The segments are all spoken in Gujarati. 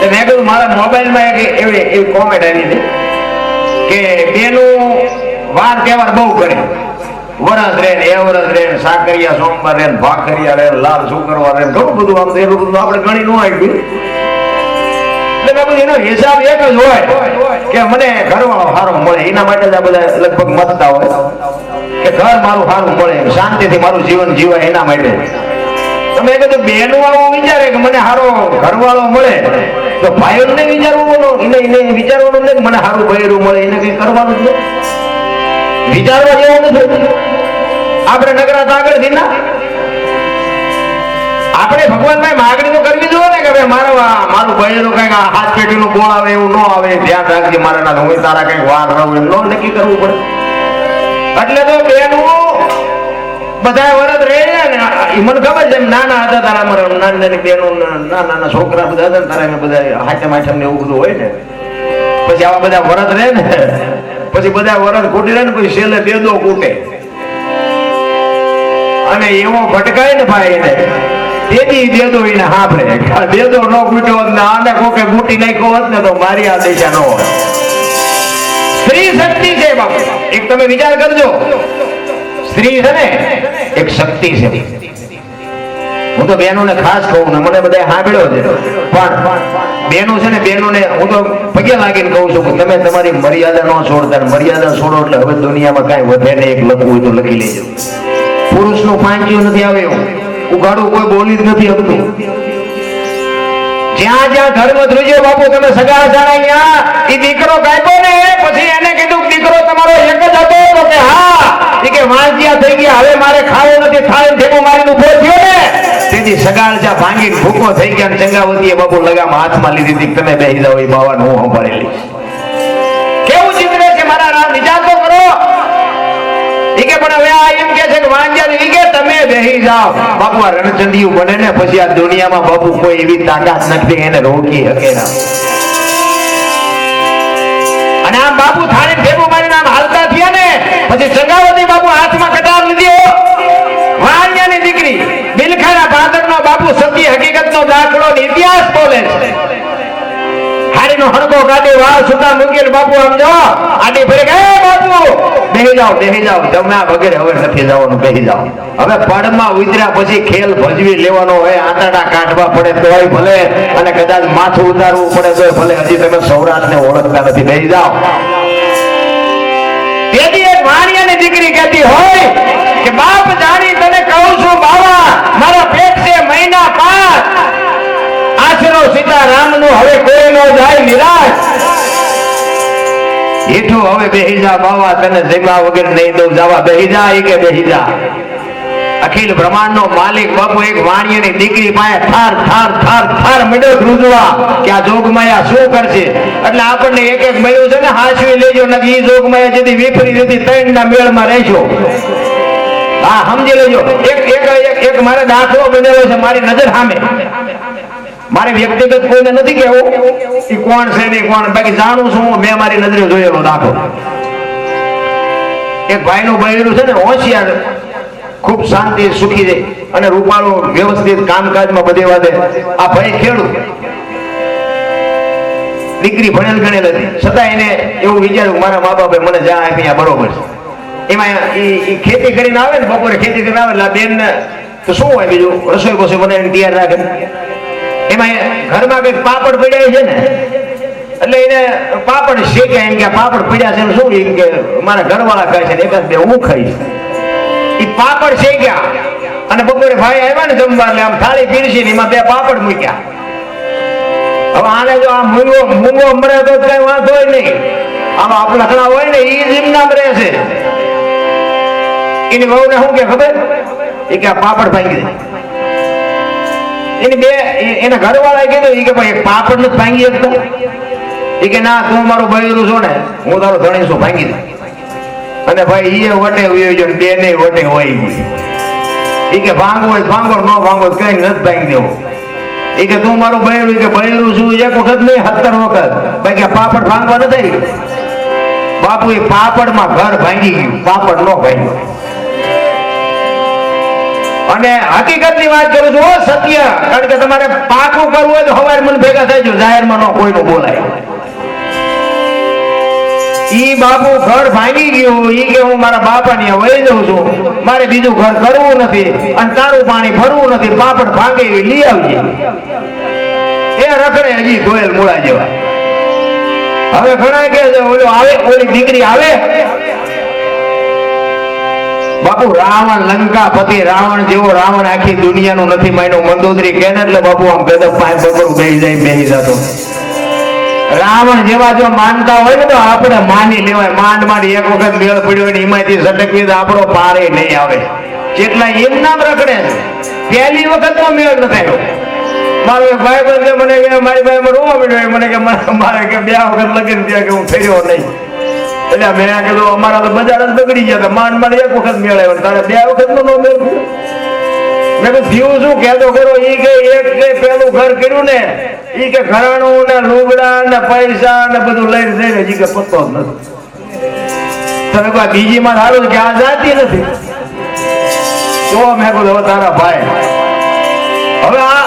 મેં કીધું મારા મોબાઈલમાં એવી એવી કોમેન્ટ આવી હતી કે બેનું વાર તહેવાર બહુ કરે. વરસ રે ને એ રે ને સાકરિયા, સોમવાર રે ને ભાખરિયા રે લાલ શુક્રવાર રે ઘણું બધું આમ એટલું બધું આપણે ગણી ન આવ્યું એનો હિસાબ એક જ હોય કે મને ઘરવાળો સારો મળે. એના માટે જ આ બધા લગભગ મતતા હોય કે ઘર મારું સારું મળે શાંતિથી મારું જીવન જીવાય એના માટે. તમે કીધું બેનું આવું વિચારે કે મને સારો ઘરવાળો મળે. તો ભાઈઓને નહીં વિચારવાનું? એને એને વિચારવાનું નહીં મને સારું ભયરું મળે, એને કઈ કરવાનું છે વિચારવા જેવું નથી આપણે નગરા આગળથી આપણે ભગવાન ભાઈ માગણી તો કરવી જોઈએ ને કે ભાઈ મારો મારું બૈરું કંઈક હાથ પેટી નું ગોળ આવે એવું ન આવે, ધ્યાન રાખજે મારા ના હું તારા કંઈક વાર રહું એમ ન નક્કી કરવું પડે. એટલે તો બેનું બધા વરદ ઈ મને ખબર છે નાના હતા તારા અમારા નાની બેનો નાના છોકરા બધા હતા તારા બધા હાચમ હાચમ એવું બધું હોય ને. પછી આવા બધા વરદ રહે ને, પછી બધા વરદ ખૂટી રહે ને, પછી છેલ્લે બેદો કૂટે. અને એવો ભટકાય ને ભાઈ એને. તેથી દેદો એને હાંભળે. દેદો ન કૂટ્યો હોત ને આને કોકે કૂટી નાખ્યો હોત ને તો મારી આ દિશા ન હોત. સ્ત્રી શક્તિ છે બાપુ. એક તમે વિચાર કરજો. સ્ત્રી છે ને એક શક્તિ છે. હું તો બહેનોને ખાસ કહું ને, મને બધા સાંભળ્યો છે. પણ બહેનો છે ને બહેનોને હું તો પગે લાગીને કહું છું કે તમે તમારી મર્યાદા ન છોડતા મર્યાદા છોડો એટલે હવે દુનિયામાં કાંઈ વધે ને એક લખવું હોય તો લખી લેજો. પુરુષનું પાંચ્યું નથી આવ્યું. ઉઘાડું કોઈ બોલી જ નથી શકતું જ્યાં જ્યાં ધર્મ ધ્રુજ્યો બાપુ, તમે સગા જાણ્યા. એ દીકરો કાપ્યો ને? પછી એને કીધું દીકરો તમારો એક જ હતો. કે હા. એ કે વાંજિયા થઈ ગયા. હવે મારે ખાવો નથી. થાય ભેગો મારીને ઊભો થયો ને? બાપુ લગામ હાથમાં લીધી તમે બેસી જાઓ, એ બાવાનું કેવું ચિત્ર છે? મારા રામ, વિચાર તો કરો. પણ હવે આ કે છે કે વાંજ્યા બેહી જાઓ. બાપુ આ રણચંડિયું બને ને પછી આ દુનિયામાં બાપુ કોઈ એવી તાકાત નથી, એને રોકી શકે ના. અને આમ બાપુ થાળી ભેગું મારીને આમ હાલતા થયા ને, પછી ચંગાવતી બાપુ હાથમાં કટાર લીધી વાણિયાની દીકરી, બિલખાના બાંદરનો બાપુ સત્ય હકીકતનો દાખલો ઇતિહાસ બોલે છે. હારીનો હણકો કાઢી વાળ સુતા મૂકીને બાપુ આમ જો આડી ફરી ગયા બાપુ બેહી જાઓ બેહી જાઓ. જમણા વગેરે હવે નથી જવાનું, બેહી જાઓ. હવે પડમાં ઉતર્યા પછી ખેલ ભજવી લેવાનો હોય, આંતરડા કાઢવા પડે તોય ભલે, અને કદાચ માથું ઉતારવું પડે તોય ભલે. હજી તમે સૌરાષ્ટ્રને ઓળખતા નથી. બેહી જાઓ. તેથી એક વાણિયાની દીકરી કહેતી હોય કે, બાપ જાણી તને કહું છું, બાવા, મારા પેટ છે મહિના પાંચ. આશરો નું હવે કોઈ નો જાય, નિરાશ. હેઠું હવે બેહી બાવા તને જમ્યા વગર નહીં દઉં. જાવા બેહી કે બેહી અખિલ બ્રહ્માંડ નો માલિક બાપુ એક વાણિયાની દીકરી પાસે થાર થાર થાર થાર મળ્યો ધ્રુજવા. કે આ જોગમાયા શું કરશે? એટલે આપણને એક એક મળ્યું છે ને હાચવી લેજો, નથી એ જોગમાયા જેથી વિફરી હતી ત્રણ ના મેળમાં રહેજો. હા, સમજી લેજો. એક એક એક મારે દાખલો બનેલો છે મારી નજર સામે. મારે વ્યક્તિગત કોઈને નથી કેવું એ કોણ છે ને કોણ. બાકી જાણું છું, મેં મારી નજરે જોયેલો દાખલો એક ભાઈનું બૈરું છે ને, હોશિયાર, ખૂબ શાંતિ, સુખી રહે અને રૂપાળો વ્યવસ્થિત કામકાજમાં બધે વાદે. આ ભાઈ ખેડૂત. દીકરી ભણેલ ગણેલ હતી. છતાં એને એવું વિચાર્યું, મારા મા બાપે મને જ્યાં આપી બરોબર છે. એમાં ખેતી કરીને આવે ને, બપોરે ખેતી કરીને આવે એટલે આ બેન તો શું હોય બીજું? રસોઈ બસોઈ બનાવીને તૈયાર રાખે. એમાં ઘરમાં કંઈક પાપડ પડ્યા છે ને, એટલે એને પાપડ શેક્યા એમ કે પાપડ પડ્યા છે ને શું એમ કે મારા ઘરવાળા ખાય છે એકાદ બે હું ખાઈશ. એ પાપડ શેક્યા અને બપોરે ભાઈ આવ્યા ને જમવા, એટલે આમ થાળી પીરસી ને એમાં બે પાપડ મૂક્યા. હવે આને જો આ મૂંગો મૂંગો મરે તો કઈ વાંધો નહીં. આમ આપણા હોય ને એ જ એમનામ રહે છે. એની વહુને શું કે ખબર? એ કે પાપડ ભાંગી દે. એની બે એને ઘરવાળાએ કીધું કે ભાઈ પાપડ નથી ભાંગી શકતો. એ કે ના, તું મારું બૈરું છો ને, હું તારો ધણી છું ભાંગી દઉં. અને ભાઈ ઈએ વટે હોય બે ને વટે હોય એ કે ભાંગો હોય ભાંગો, ન ભાંગો કઈ નથી ભાંગી દેવો. એ કે તું મારું બૈરું કે બૈરું છું, એક વખત નહીં, સત્તર વખત. ભાઈ આ પાપડ ભાંગવા નથી બાપુ એ પાપડમાં ઘર ભાંગી ગયું, પાપડ નો ભાંગ્યો. અને હકીકતની વાત કરું છું સત્ય. કારણ કે તમારે પાકું કરવું હોય તો હવાર મને ભેગા થઈ જાહેર જાહેરમાં ન કોઈનું બોલાય. ઈ બાપુ ઘર ભાંગી ગયું ઈ કે હું મારા બાપાની વહી જઉં છું. મારે બીજું ઘર કરવું નથી અને તારું પાણી ભરવું નથી. પાપડ ભાંગે એવી લઈ આવજે. એ રખડે હજી ગોયલ મૂળા જેવા. હવે ઘણા કે ઓલો આવે, ઓલી દીકરી આવે. બાપુ, રાવણ, લંકાપતિ, રાવણ જેવો રાવણ આખી દુનિયાનું નથી માન્યો. મંદોદરી કે એટલે બાપુ આમ ગદબ પાંચ બગર બેસી જાય બેસી જતો. રાવણ જેવા જો માનતા હોય ને તો આપણે માની લેવાય. માંડ માંડ એક વખત મેળ પડ્યો ને એમાંથી સટકવી તો આપણો પારે નહીં આવે. કેટલા એમ નામ રખડે પહેલી વખત તો મેળ ન થયો. મારો એક ભાઈ બંધ મને મારી ભાઈ રોવા મળ્યો મને કે, મારે કે બે વખત લગન ત્યાં કે હું થયો નહીં. એટલે મેં કીધું, અમારા તો બજાર જ બગડી ગયા હતા. માંડ માંડ એક વખત મેળ તારે બે વખત નો મેળ મેં કહ્યું થયું શું કહેતો કરો ઈ કે એક કે પેલું ઘર કર્યું ને, ઈ કે ઘરાણું ને લુગડા ને પૈસા ને બધું લઈને જઈને હજી કે પત્તો જ નથી. તમે કોઈ બીજી માં સારું કે આ જાતી નથી? તો મેં કીધું, હવે તારા ભાઈ. હવે આ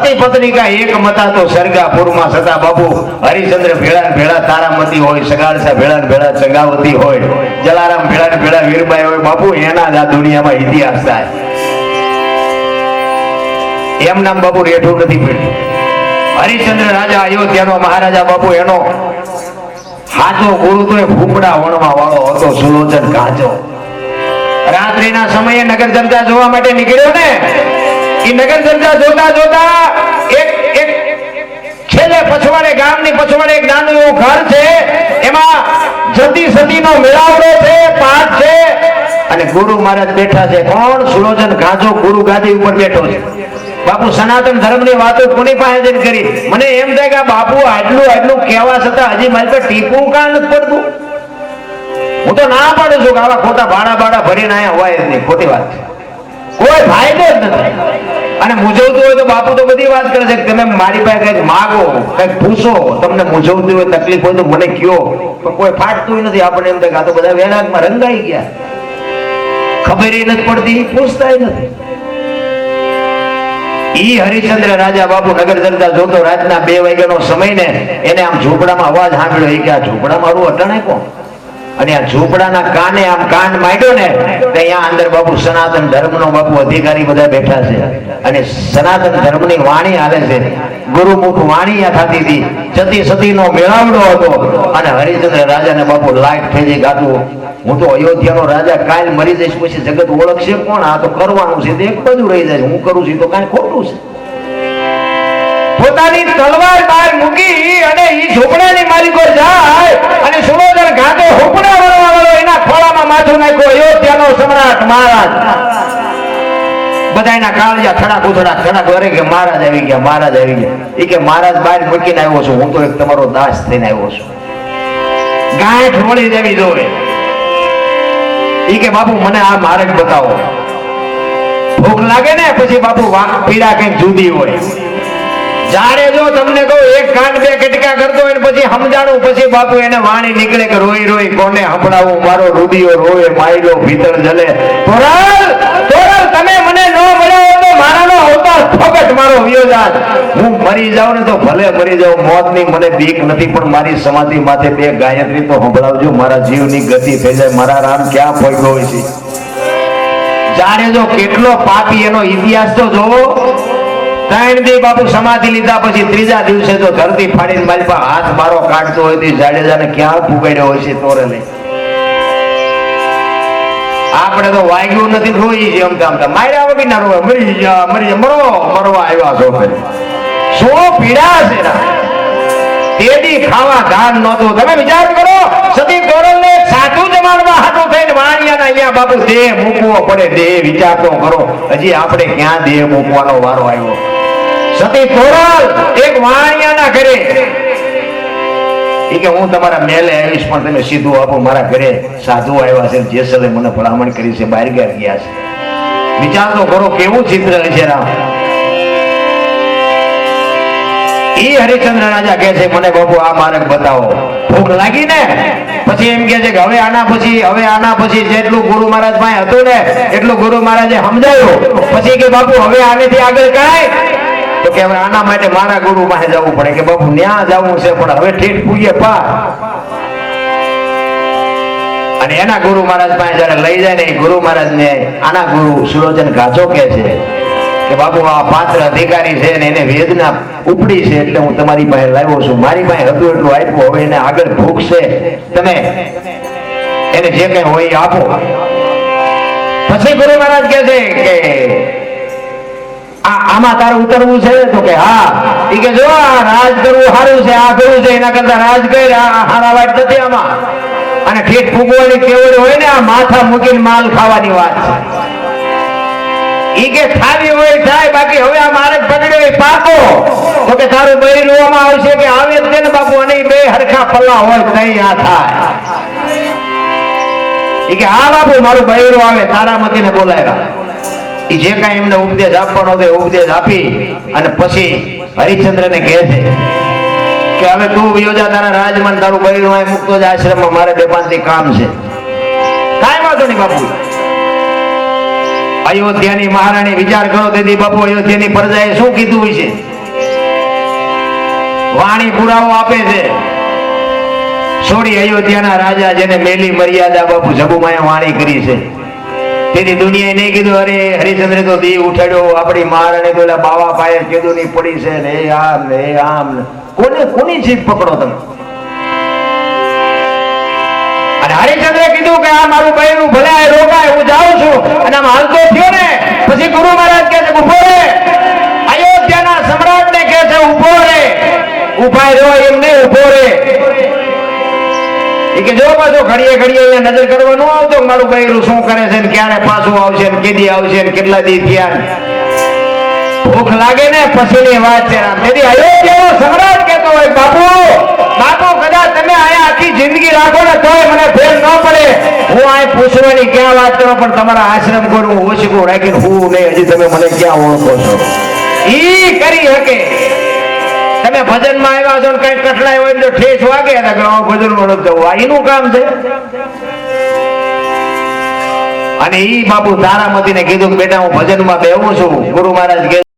પતિ પત્ની કા એક મતા તો સરગાપુરમાં સતા બાપુ. હરિચંદ્ર ભેળા ભેળા, તારામતી હોય સગાડસા ભેળા ભેળા, ચંગાવતી હોય. જલારામ ભેળા ભેળા વીરબાઈ હોય, બાપુ, એના જ આ દુનિયામાં ઇતિહાસ થાય. એમ નામ બાપુ રેઠું નથી પડ્યું. હરિચંદ્ર રાજા અયોધ્યાનો મહારાજા બાપુ એનો હાથો ગુરુ તો એ ફૂંકડા વણવા વાળો હતો, સુલોચન કાચો. રાત્રિના સમયે નગર જનતા જોવા માટે નીકળ્યો ને એ નગર ચર્ચા જોતા જોતા એક એક છેલ્લે પછવાડે ગામની પછવાડે એક નાનું એવું ઘર છે, એમાં જતી સતીનો મેળાવડો છે, પાઠ છે, અને ગુરુ મહારાજ બેઠા છે. કોણ? સુલોચન ગાજો, ગુરુ ગાદી ઉપર બેઠો છે. બાપુ સનાતન ધર્મની વાતો કોની પાસે જઈને કરી? મને એમ થાય કે આ બાપુ આટલું આટલું કહેવા છતાં હજી મારી પાસે ટીપું કાં નથી પડતું. હું તો ના પાડું છું કે આવા ખોટા ભાડા ભાડા ભરીને આયા હોય જ નહીં. ખોટી વાત છે. કોઈ ફાયદો જ નથી. અને મૂંઝવતું હોય તો બાપુ તો બધી વાત કરે છે કે તમે મારી પાસે કંઈક માગો, કંઈક પૂછો, તમને મૂંઝવતું હોય, તકલીફ હોય તો મને કયો. પણ કોઈ ફાટતું નથી. આપણને એમ થાય તો બધા વેલાકમાં રંગાઈ ગયા. ખબર નથી પડતી પૂછતા નથી. ઈ હરિચંદ્ર રાજા બાપુ નગર જનતા જોતો રાતના બે વાગ્યાનો સમય ને એને આમ ઝૂંપડામાં અવાજ સાંભળ્યો. કે આ ઝૂંપડા મારું અટણે કોણ? અને આ ઝૂંપડાના કાને આમ કાન માંડ્યો ને, તો અહીંયા અંદર બાપુ સનાતન ધર્મનો બાપુ અધિકારી બધા બેઠા છે. અને સનાતન ધર્મની વાણી હાલે છે. ગુરુમુખ વાણી આ થતી હતી. સતી સતીનો મેળાવડો હતો. અને હરિચંદ્ર રાજાને બાપુ લાઈટ થઈ જાય ગાતું. હું તો અયોધ્યાનો રાજા, કાલ મરી જઈશ પછી જગત ઓળખશે કોણ? આ તો કરવાનું છે. એક બાજુ રહી જાય. હું કરું છું તો કાંઈ ખોટું છે. પોતાની તલવાર બહાર મૂકી અને ઈ ઝૂંપડાની માલિકો જાય અને સુલોચન ઘાટે હુકડા વળવા વાળો એના ખોળામાં માથું નાખ્યો, અયોધ્યાનો સમ્રાટ મહારાજ. બધાના કાળજા થડાક ઉથડા થડાક કરે કે મહારાજ આવી ગયા, મહારાજ આવી ગયા. એ કે મહારાજ બહાર મૂકીને આવ્યો છું, હું તો એક તમારો દાસ થઈને આવ્યો છું. ગાંઠ વળી દેવી જોવે. એ કે બાપુ, મને આ માર્ગ બતાવો. ભૂખ લાગે ને, પછી બાપુ પીડા કંઈક જુદી હોય. જાણે જો તમને કહું, એક કાંડ બે કટકા કરતો હોય પછી સમજાણું, પછી બાપુ એને વાણી નીકળે કે રોઈ રોઈ, કોને હંભળાવું? મારો રૂડિયો રોવે માયલો ભીતર જલે. તોરલ તોરલ તમે મને ન મળ્યો તો મારાનો અવતાર ફોકટ મારો, વિયોજાત. હું મરી જાઉં ને તો ભલે મરી જાઉં, મોતની મને બીક નથી, પણ મારી સમાધિ માથે બે ગાયત્રી તો સંભળાવજો, મારા જીવની ગતિ થઈ જાય, મારા રામ ક્યાં પહોંચ્યો હોય છે? જાણે જો કેટલો પાપી એનો ઇતિહાસ તો જોવો. ત્રણ દી બાપુ સમાધિ લીધા પછી ત્રીજા દિવસે તો ધરતી ફાડીને મારી પાસે હાથ મારો કાઢતો હોય તો જાડેજાને ક્યાં ફૂગાડ્યો હોય છે તોરે આપણે તો વાગ્યું નથી રોઈ છે એમ તેમ તેમ. માર્યા વગર ના રોવા મરી જા, મરી મરો મરવા આવ્યા છો. શું પીડા છે? તેડી ખાવા ધાન નહોતું. તમે વિચાર કરો, સતી ગોરલ ને સાચું જમાડવા હાટું થઈને વાણિયાના અહીંયા બાપુ દેહ મૂકવો પડે. દેહ વિચાર તો કરો. હજી આપણે ક્યાં દેહ મૂકવાનો વારો આવ્યો? સતી કોરલ એક વાણિયાના ઘરે. ઈ કે હું તમારા મેલે આવીશ, પણ તમે સીધું આપો, મારા ઘરે સાધુ આવ્યા છે જેસલે મને ભલામણ કરી છે, બહાર ગયા ગયા છે. વિચાર તો કરો કેવું ચિત્ર છે રામ? એ હરિચંદ્ર રાજા કહે છે, મને બાપુ, આ માર્ગ બતાવો. ભૂખ લાગી ને? પછી એમ કે છે કે, હવે આના પછી, હવે આના પછી જેટલું ગુરુ મહારાજ પાસે હતું ને, એટલું ગુરુ મહારાજે સમજાયું. પછી કે, બાપુ, હવે આનેથી આગળ કાંઈ કે હવે આના માટે મારા ગુરુ પાસે જવું પડે કે બાપુ, ન્યા જવું છે, પણ હવે ઠેઠ પૂજે પા. અને એના ગુરુ મહારાજ પાસે જયારે લઈ જાય ને ગુરુ મહારાજ ને આના ગુરુ સુરોચન ગાજો કે છે કે બાપુ, આ પાત્ર અધિકારી છે ને એને વેદના ઉપડી છે એટલે હું તમારી પાસે લાવ્યો છું. મારી પાસે હતું એટલું આપ્યું, હવે એને આગળ ભૂખ છે તમે એને જે કઈ હોય આપો. પછી ગુરુ મહારાજ કહે છે કે આમાં તારે ઉતરવું છે તો કે હા. ઈ કે જો રાજ કરવું સારું છે, આ કરવું છે, એના કરતા રાજ કર હારા વાત નથી આમાં. અને ઠેઠ ફૂગવાની કેવડ હોય ને, આ માથા મૂકીને માલ ખાવાની વાત છે. ઈ કે થાવી હોય થાય, બાકી હવે આ મારે પકડ્યો એ પાકો. તો કે તારું બૈરી રોવામાં આવશે કે આવે જ ને બાપુ, અને બે હરખા પલ્લા હોય નહીં આ થાય. ઈ કે હા બાપુ, મારું બૈરું આવે તારામતીને બોલાવ્યા જે કાંઈ એમને ઉપદેશ આપવાનો હતો ઉપદેશ આપી અને પછી હરિશ્ચંદ્રને કહે છે કે હવે તું યોજા તારા રાજમાં તારું બૈરું અહીં મૂકતો જ આશ્રમમાં, મારે બે પાંચ કામ છે. કાંઈ વાંધો નહીં બાપુ. અયોધ્યાની મહારાણી વિચાર કરો તેથી બાપુ, અયોધ્યાની પ્રજાએ શું કીધું હોય છે વાણી પુરાવો આપે છે. છોડી અયોધ્યાના રાજા જેને મેલી મર્યાદા બાપુ જબુમાએ વાણી કરી છે. તેથી દુનિયાએ નહીં કીધું, અરે હરિચંદ્ર તો દી ઉઠાડ્યો, આપણી મહારાણી તો બાવા પાયે કીધું ની પડી છે ને આમ ને આમ કોને, કોની જીભ પકડો તમે? અને હરિચંદ્ર કીધું કે આ મારું બહેનું ભલે આ રોકાય, હું જાઉં છું, અને આમ હાલતો થયો ને, પછી ગુરુ મહારાજ કહે છે, ઊભો રે. અયોધ્યાના સમ્રાટને કહે છે, ઊભો રે. ઊભા રહ્યો એમ એ કે જો પાછો ઘડીએ ઘડીએ અહીંયા નજર કરવા આવતો મારું બૈરું શું કરે છે ને ક્યારે પાછું આવશે ને કેદી આવશે ને કેટલા દી થયા ભૂખ લાગે ને પછીની વાત છે તેથી અયોધ્યાનો સમ્રાટ કહેતો હોય, બાપુ બાપુ, કદાચ તમે આયા આખી જિંદગી રાખો ને તોય મને ફેર ન પડે. હું આ પૂછવાની ક્યાં વાત કરો, પણ તમારા આશ્રમ ઓછી ઓછું રાખીને હું નહીં, હજી તમે મને ક્યાં ઓળખો છો? ઈ કરી શકે. તમે ભજનમાં આવ્યા છો ને કઈ કટલાય હોય ને તો ઠેસ વાગે ને કે આ ભજનમાં નથી જવું. આ એનું કામ છે? અને ઈ બાપુ તારામતીને કીધું કે બેટા હું ભજનમાં બેહું છું. ગુરુ મહારાજ